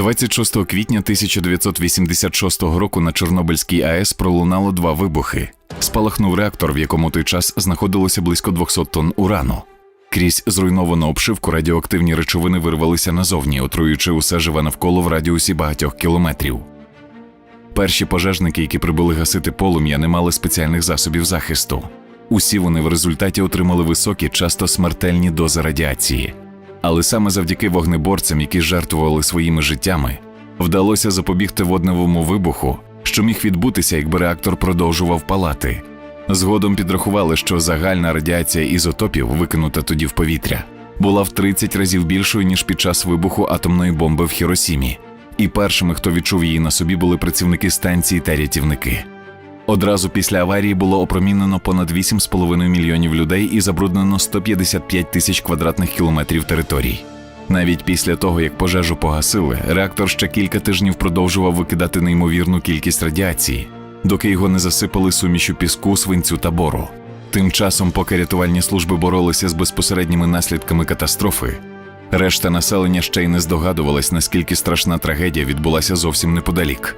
26 квітня 1986 року на Чорнобильській АЕС пролунало два вибухи. Спалахнув реактор, в якому той час знаходилося близько 200 тонн урану. Крізь зруйновану обшивку радіоактивні речовини вирвалися назовні, отруюючи усе живе навколо в радіусі багатьох кілометрів. Перші пожежники, які прибули гасити полум'я, не мали спеціальних засобів захисту. Усі вони в результаті отримали високі, часто смертельні дози радіації. Але саме завдяки вогнеборцям, які жертвували своїми життями, вдалося запобігти водневому вибуху, що міг відбутися, якби реактор продовжував палати. Згодом підрахували, що загальна радіація ізотопів, викинута тоді в повітря, була в 30 разів більшою, ніж під час вибуху атомної бомби в Хіросімі. І першими, хто відчув її на собі, були працівники станції та рятівники. Одразу після аварії було опромінено понад 8,5 мільйонів людей і забруднено 155 тисяч квадратних кілометрів територій. Навіть після того, як пожежу погасили, реактор ще кілька тижнів продовжував викидати неймовірну кількість радіації, доки його не засипали сумішю піску, свинцю та бору. Тим часом, поки рятувальні служби боролися з безпосередніми наслідками катастрофи, решта населення ще й не здогадувалась, наскільки страшна трагедія відбулася зовсім неподалік.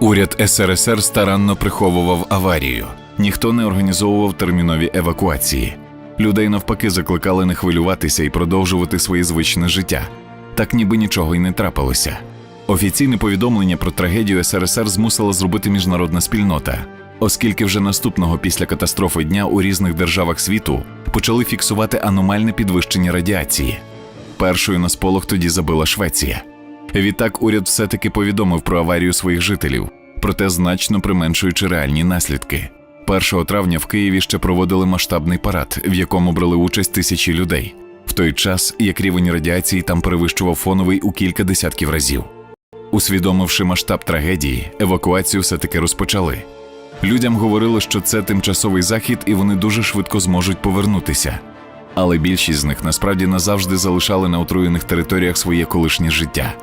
Уряд СРСР старанно приховував аварію. Ніхто не організовував термінові евакуації. Людей навпаки закликали не хвилюватися і продовжувати своє звичне життя. Так ніби нічого й не трапилося. Офіційне повідомлення про трагедію СРСР змусила зробити міжнародна спільнота, оскільки вже наступного після катастрофи дня у різних державах світу почали фіксувати аномальне підвищення радіації. Першою на сполох тоді забила Швеція. Відтак уряд все-таки повідомив про аварію своїх жителів, проте значно применшуючи реальні наслідки. 1 травня в Києві ще проводили масштабний парад, в якому брали участь тисячі людей, в той час як рівень радіації там перевищував фоновий у кілька десятків разів. Усвідомивши масштаб трагедії, евакуацію все-таки розпочали. Людям говорили, що це тимчасовий захід і вони дуже швидко зможуть повернутися. Але більшість з них насправді назавжди залишали на отруєних територіях своє колишнє життя.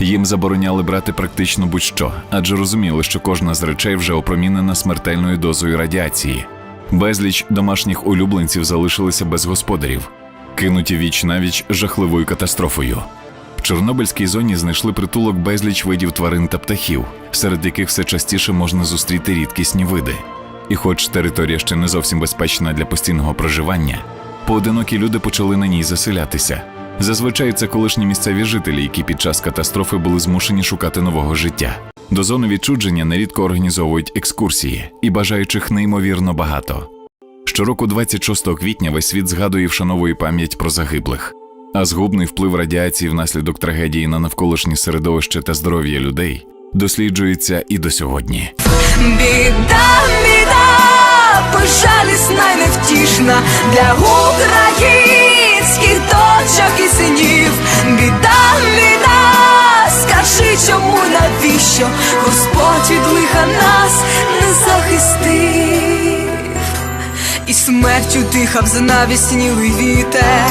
Їм забороняли брати практично будь-що, адже розуміли, що кожна з речей вже опромінена смертельною дозою радіації. Безліч домашніх улюбленців залишилися без господарів, кинуті віч навіч жахливою катастрофою. В Чорнобильській зоні знайшли притулок безліч видів тварин та птахів, серед яких все частіше можна зустріти рідкісні види. І хоч територія ще не зовсім безпечна для постійного проживання, поодинокі люди почали на ній заселятися. Зазвичай це колишні місцеві жителі, які під час катастрофи були змушені шукати нового життя. До зони відчудження нерідко організовують екскурсії, і бажаючих неймовірно багато. Щороку, 26 квітня, весь світ згадує і вшановує пам'ять про загиблих. А згубний вплив радіації внаслідок трагедії на навколишнє середовище та здоров'я людей досліджується і до сьогодні. Біда, біда, безжалісна й невтішна для українських навіщо Господь від лиха нас не захистив, і смертю дихав знавіснілий вітер,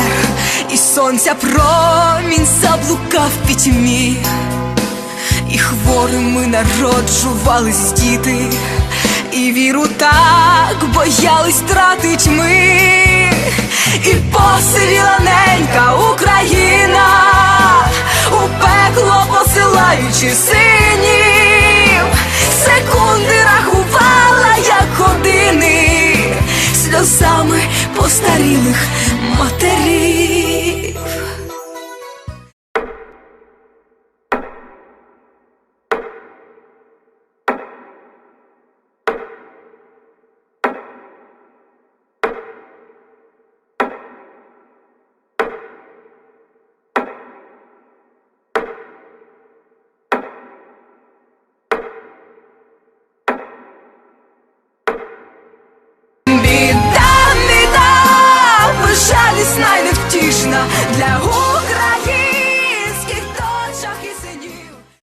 і сонця промінь заблукав в пітьмі. І хворими народжувались діти, і віру так боялись тратить ми, і посивіла ненька Україна, у сльозами постарілих 나